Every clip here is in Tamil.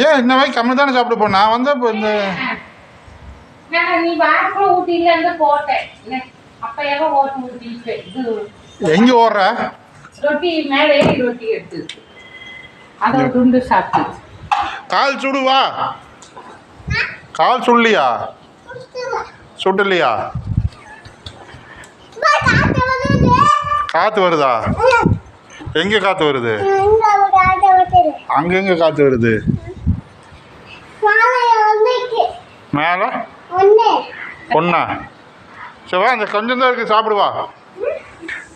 ஏன் இன்ன வரைக்கும் கம்மி தானே சாப்பிட்டு போன நான் வந்து இப்போ இந்த நீ வாரக்குள்ள ஊட்டில இருந்து போட்டேன் என்ன, அப்ப ஏதோ ஓட்டு ஊட்டிட்டு இது எங்கே ஓடுற ரொட்டி மேலே ஏறி ரொட்டி எடுத்து அதை ஒரு துண்டு சாப்பிட்டு கால் சுடுவா கால் சுடலையா சுடலையா காற்று வருதா எங்கே காற்று வருது? அங்கெங்க காற்று வருது? மேலே பொண்ணா சரி வா இந்த கொஞ்சம் தான் இருக்குது சாப்பிடுவா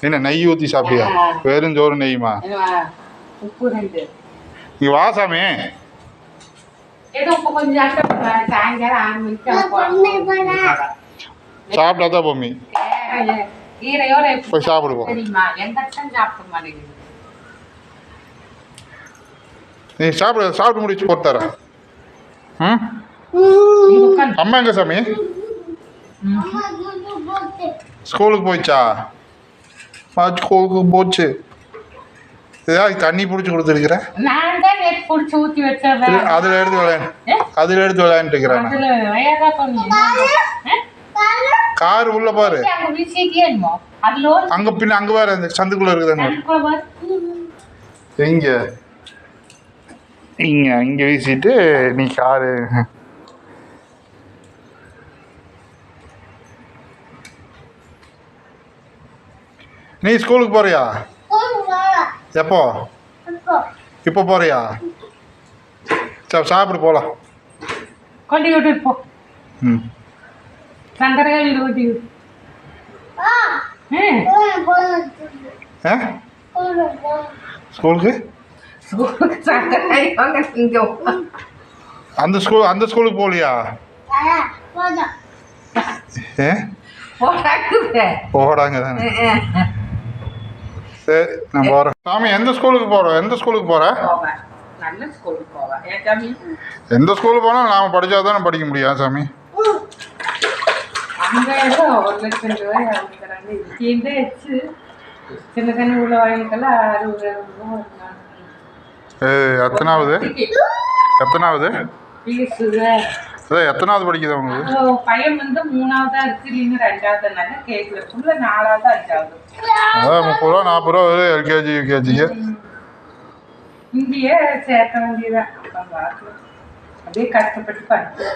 என்ன நெய் ஊற்றி சாப்பிட்டியா? வெறும் சோறு நெய்யுமா? என்னவா, உப்பு ரெண்டு. நீ வா சாமி. ஏதோ உப்பு கொஞ்சம் சாப்பிட்டு சாயங்காலம் ஆறு மணிக்கு அவன் குழம்பு சாப்பிட்டா தான் பொம்மி கீரை- கீரையோட எப்படி போய் சாப்பிடுவோம் தெரியுமா எந்த அர்த்தம் சாப்பிட மாட்டேங்குது நீ சாப்பிடு சாப்பிட்டு முடிச்சு போட்டு ம்? அம்மா எங்க சாமி? ஸ்கூலுக்கு போயிச்சா? ஸ்கூலுக்கு போச்சு. ஏதாவது தண்ணி பிடிச்சி வச்சிடுறேன். அதில் எடுத்து விளையாண்டு அதில் எடுத்து வேற பண்ணி கார் உள்ள பாரு. அங்க பின்ன அங்கே வேறு சந்துக்குள்ளே பாரு. எங்க? இங்க இங்க வீசிட்டு நீ காரு. நீ ஸ்கூலுக்கு போறியா? எப்போ? இப்போ போறியா? சரி சாப்பிடு போலாம். கொண்டு விட்டுட்டு போ. ம். சங்கரகாயில் ஊட்டி ஸ்கூலுக்கு? அந்த ஸ்கூல் அந்த ஸ்கூலுக்கு போகலையா? ஏ? போடாங்க தானே சரி நான் போகிறேன் சாமி எந்த ஸ்கூலுக்கு போகிறோம் எந்த ஸ்கூலுக்கு போகிற எந்த ஸ்கூலுக்கு போனால் நாம் படித்தா தானே படிக்க முடியும் சாமி? சின்ன சின்ன உள்ள வாயிலுக்கெல்லாம் அறுபது எத்தனாவது? எத்தனாவது? அதான் எத்தனாவது படிக்குது உங்களுக்கு பையன் வந்து மூணாவதா இருக்கு இல்லைங்க ரெண்டாவதுனால கேட்கல ஃபுல்லாக நாலாவது அஞ்சாவது? அதான் முப்பது ரூபா நாற்பது ரூபா வரும் எல்கேஜி யூகேஜிக்கு. இங்கேயே சேர்க்க வேண்டியதான் அப்படியே கஷ்டப்பட்டு படிச்சு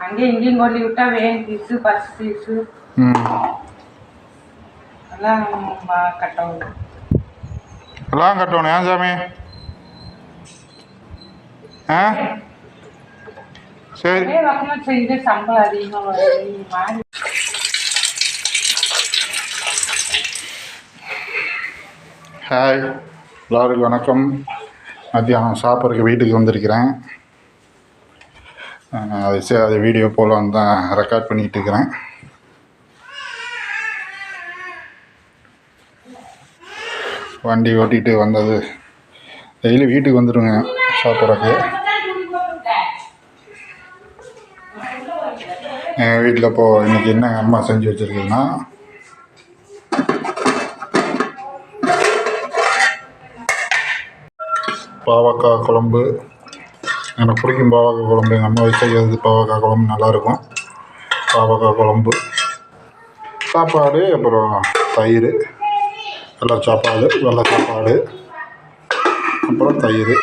அங்கேயும் இங்கேயும் கொண்டு விட்டா வேன் ஃபீஸு பஸ் ஃபீஸு. ம். எல்லாம் கட்டணும் எல்லாம் கட்டணும் ஏன் சாமி? ஆ? சரி. ஹாய் எல்லாருக்கும் வணக்கம். மத்தியானம் சாப்பிட்றதுக்கு வீட்டுக்கு வந்திருக்கிறேன். அது சரி அது வீடியோ போலான்னு தான் ரெக்கார்ட் பண்ணிகிட்டு இருக்கிறேன். வண்டி ஓட்டிகிட்டு வந்தது. டெய்லி வீட்டுக்கு வந்துடுங்க சாப்பிட்றதுக்கு. எங்கள் வீட்டில் இப்போது இன்றைக்கி என்ன அம்மா செஞ்சு வச்சுருக்குன்னா பாவக்காய் குழம்பு. எனக்கு பிடிக்கும் பாவக்காய் குழம்பு. எங்கள் அம்மா செய்கிறது பாவக்காய் குழம்பு நல்லாயிருக்கும். பாவக்காய் குழம்பு. சாப்பாடு அப்புறம் தயிர். வெள்ளை சாப்பாடு வெள்ளை சாப்பாடு. அப்புறம் தயிர்.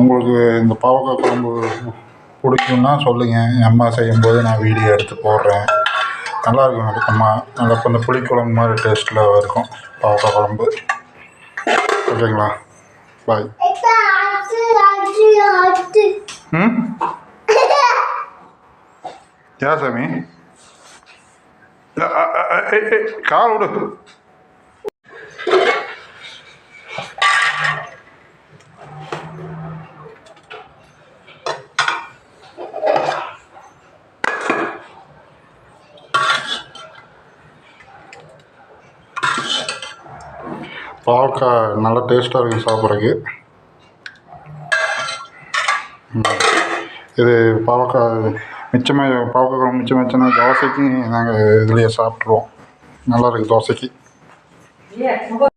உங்களுக்கு இந்த பாவக்காய் குழம்பு பிடிக்கும்னா சொல்லுங்கள் என் அம்மா செய்யும்போது நான் வீடியோ எடுத்து போடுறேன். நல்லாயிருக்கும் அது அம்மா நல்லா கொஞ்சம் புளிக்குழம்பு மாதிரி டேஸ்ட்டில் இருக்கும் பாவக்காய் குழம்பு. ஓகேங்களா? பாய் ம்? யா சாமி? கால் விடு. பாவக்காய் நல்லா டேஸ்ட்டாக இருக்கும் சாப்பிட்றதுக்கு. இது பாவக்காய் மிச்சமாக பாவக்காய் மிச்சம் மிச்சம்னா தோசைக்கு நாங்கள் இதுலேயே சாப்பிட்ருவோம் நல்லா இருக்குது தோசைக்கு.